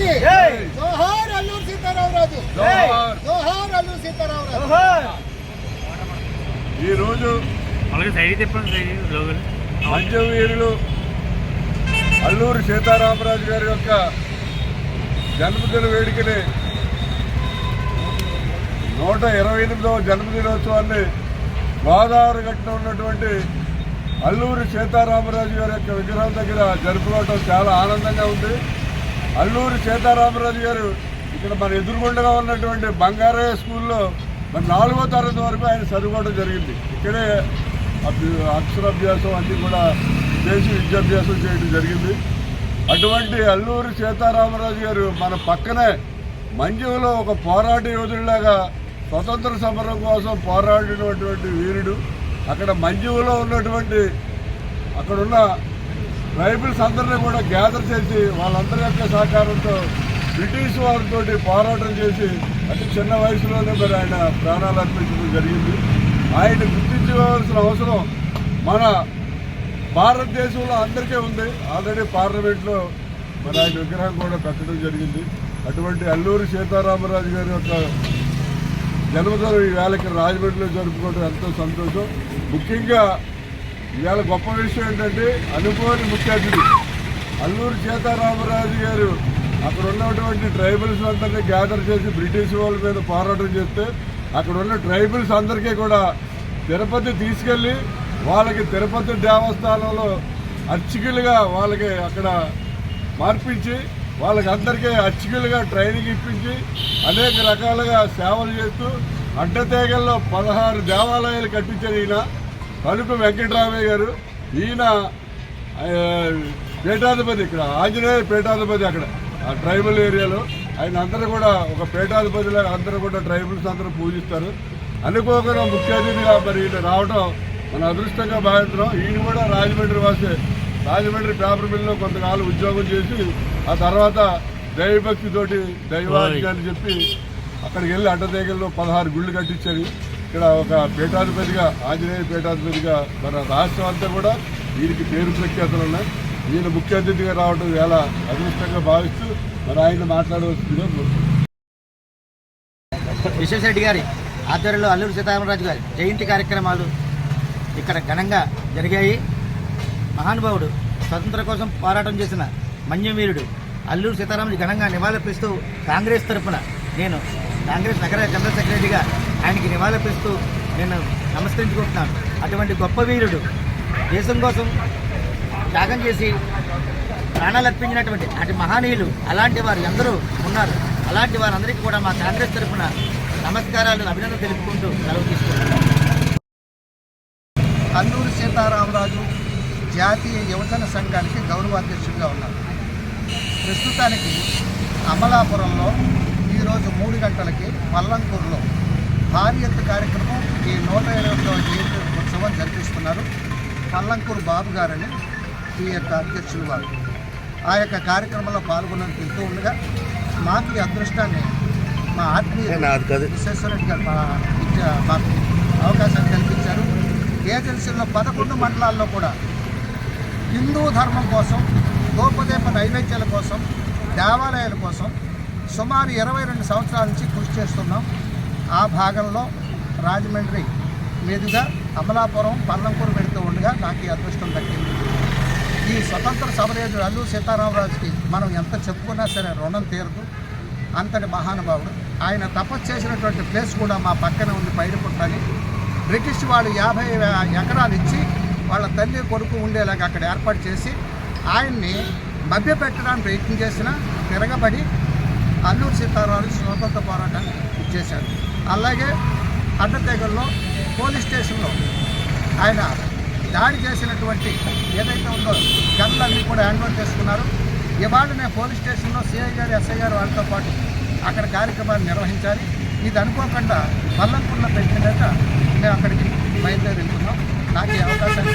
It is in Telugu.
గారికి జోహార్ అల్లూరు సీతారామరాజు. జోహార్. అల్లూరు సీతారామరాజు. ఈరోజు పంచవీరులు అల్లూరి సీతారామరాజు గారి యొక్క జన్మదిన వేడుకని నూట ఇరవై ఎనిమిదవ జన్మదినోత్సవాన్ని గోదావరి గట్టున ఉన్నటువంటి అల్లూరి సీతారామరాజు గారి యొక్క విగ్రహం దగ్గర జరుపుకోవటం చాలా ఆనందంగా ఉంది. అల్లూరు సీతారామరాజు గారు ఇక్కడ మన ఎదురుగుండగా ఉన్నటువంటి బంగారయ్య స్కూల్లో మరి నాలుగో తరగతి వరకు ఆయన చదువుకోవడం జరిగింది. ఇక్కడే అక్షరాభ్యాసం అన్నీ కూడా చేసి విద్యాభ్యాసం చేయడం జరిగింది. అటువంటి అల్లూరి సీతారామరాజు గారు మన పక్కనే మంజులో ఒక పోరాట యోధుడిలాగా స్వతంత్ర సమరం కోసం పోరాడినటువంటి వీరుడు. అక్కడ మంజువులో ఉన్నటువంటి అక్కడున్న ట్రైబల్స్ అందరినీ కూడా గ్యాదర్ చేసి వాళ్ళందరి యొక్క సహకారంతో బ్రిటిష్ వారితో పోరాటం చేసి అతి చిన్న వయసులోనే మరి ఆయన ప్రాణాలు అర్పించడం జరిగింది. ఆయన గుర్తించవలసిన అవసరం మన భారతదేశంలో అందరికీ ఉంది. ఆల్రెడీ పార్లమెంట్లో మరి ఆయన విగ్రహం కూడా పెట్టడం జరిగింది. అటువంటి అల్లూరి సీతారామరాజు గారి యొక్క జన్మదినం ఈ వేళకి రాజమండ్రిలో జరుపుకోవడం ఎంతో సంతోషం. ముఖ్యంగా ఇవాళ గొప్ప విషయం ఏంటంటే అనుకోని ముఖ్య అతిథి అల్లూరు సీతారామరాజు గారు అక్కడ ఉన్నటువంటి ట్రైబల్స్ అందరినీ గ్యాదర్ చేసి బ్రిటిష్ వాళ్ళ మీద పోరాటం చేస్తే అక్కడ ఉన్న ట్రైబల్స్ అందరికీ కూడా తిరుపతి తీసుకెళ్ళి వాళ్ళకి తిరుపతి దేవస్థానంలో అర్చకులుగా వాళ్ళకి అక్కడ మార్పించి వాళ్ళకి అందరికీ అర్చకులుగా ట్రైనింగ్ ఇప్పించి అనేక రకాలుగా సేవలు చేస్తూ అడ్డతేగల్లో పదహారు దేవాలయాలు కట్టించారు ఈయన. తలుపు వెంకటరామయ్య గారు ఈయన ఆ, పీఠాధిపతి ఇక్కడ ఆంజనేయ పీఠాధిపతి అక్కడ ఆ ట్రైబల్ ఏరియాలో. ఆయన అందరూ కూడా ఒక పీఠాధిపతిలాగా అందరూ కూడా ట్రైబల్స్ అందరూ పూజిస్తారు. అనుకోకుండా ముఖ్య అతిథిగా మరి ఈయన రావడం మన అదృష్టంగా భావిస్తున్నాం. ఈయన కూడా రాజమండ్రి వాసే రాజమండ్రి పేపర్ మిల్లో కొంతకాలం ఉద్యోగం చేసి ఆ తర్వాత దైవభక్తితోటి దైవానికి అని చెప్పి అక్కడికి వెళ్ళి అడ్డదేగల్లో పదహారు గుళ్ళు కట్టించారు. ఇక్కడ ఒక పీఠాధిపతిగా ఆంజనేయ పీఠాధిపతిగా మన రాష్ట్రం అంతా కూడా వీరికి పేరు ప్రఖ్యాతలు ఉన్నాయి ఈయన ముఖ్య అతిథిగా రావడం ఎలా అదృష్టంగా భావిస్తూ మరి ఆయన మాట్లాడవలసిందిగా కోరుతున్నాను. గారి ఆధ్వర్యంలో అల్లూరు సీతారామరాజు గారి జయంతి కార్యక్రమాలు ఇక్కడ ఘనంగా జరిగాయి మహానుభావుడు స్వతంత్ర కోసం పోరాటం చేసిన మన్యవీరుడు అల్లూరు సీతారామరాజు ఘనంగా నివాళులర్పిస్తూ కాంగ్రెస్ తరఫున నేను కాంగ్రెస్ నగర జనరల్ సెక్రటరీగా ఆయనకి నివాళులర్పిస్తూ నేను నమస్కరించుకుంటున్నాను. అటువంటి గొప్ప వీరుడు దేశం కోసం త్యాగం చేసి ప్రాణాలు అర్పించినటువంటి అటు మహానీయులు అలాంటి వారు ఎందరూ ఉన్నారు. అలాంటి వారందరికీ కూడా మా కాంగ్రెస్ తరఫున నమస్కారాలు అభినందనలు తెలుపుకుంటూ సెలవు తీసుకుంటున్నాను. అల్లూరి సీతారామరాజు జాతీయ యువజన సంఘానికి గౌరవాధ్యక్షుడిగా ఉన్నారు. ప్రస్తుతానికి అమలాపురంలో ఈరోజు మూడు గంటలకి మల్లంకూరు భారీ ఎత్తు కార్యక్రమం ఈ నూట ఇరవైవ జయంతి ఉత్సవం జరిపిస్తున్నారు. పల్లంకూరు బాబు గారని ఈ యొక్క అధ్యక్షులు వారు. ఆ యొక్క కార్యక్రమంలో పాల్గొన్నందుకు వెళ్తూ ఉండగా మాకు ఈ అదృష్టాన్ని మా ఆత్మీయ విశ్వేశ్వరరెడ్డి గారు మాకు అవకాశాన్ని కల్పించారు. ఏజెన్సీల్లో పదకొండు మండలాల్లో కూడా హిందూ ధర్మం కోసం గోపదీప నైవేద్యాల కోసం దేవాలయాల కోసం సుమారు ఇరవై రెండు సంవత్సరాల నుంచి కృషి చేస్తున్నాం. ఆ భాగంలో రాజమండ్రి మీదుగా అమలాపురం పల్లంకూరు పెడుతూ ఉండగా నాకు ఈ అదృష్టం దక్కింది. ఈ స్వతంత్ర సమరయోధుడు అల్లు సీతారామరాజుకి మనం ఎంత చెప్పుకున్నా సరే రుణం తీరదు. అంతటి మహానుభావుడు. ఆయన తపస్సు చేసినటువంటి ప్లేస్ కూడా మా పక్కన ఉంది పైడిపుట్టని బ్రిటిష్ వాళ్ళు యాభై ఎకరాలు ఇచ్చి వాళ్ళ తల్లి కొడుకు ఉండేలాగా అక్కడ ఏర్పాటు చేసి ఆయన్ని మభ్యపెట్టడానికి ప్రయత్నం చేసిన తిరగబడి అల్లూరు సీతారామరాజు స్వతంత్ర పోరాటాన్ని ఇచ్చేశాడు అలాగే అడ్డతెగల్లో పోలీస్ స్టేషన్లో ఆయన దాడి చేసినటువంటి ఏదైతే ఉందో గన్లన్నీ కూడా హ్యాండ్ చేసుకున్నారు. ఇవాళ నేను పోలీస్ స్టేషన్లో సిఐ గారు ఎస్ఐ గారు వాళ్ళతో పాటు అక్కడ కార్యక్రమాన్ని నిర్వహించాలి. ఇది అనుకోకుండా పల్లంకుల్లో పెట్టినట్ట మేము అక్కడికి బయలుదేరి వెళ్తున్నాం. నాకు ఈ అవకాశాన్ని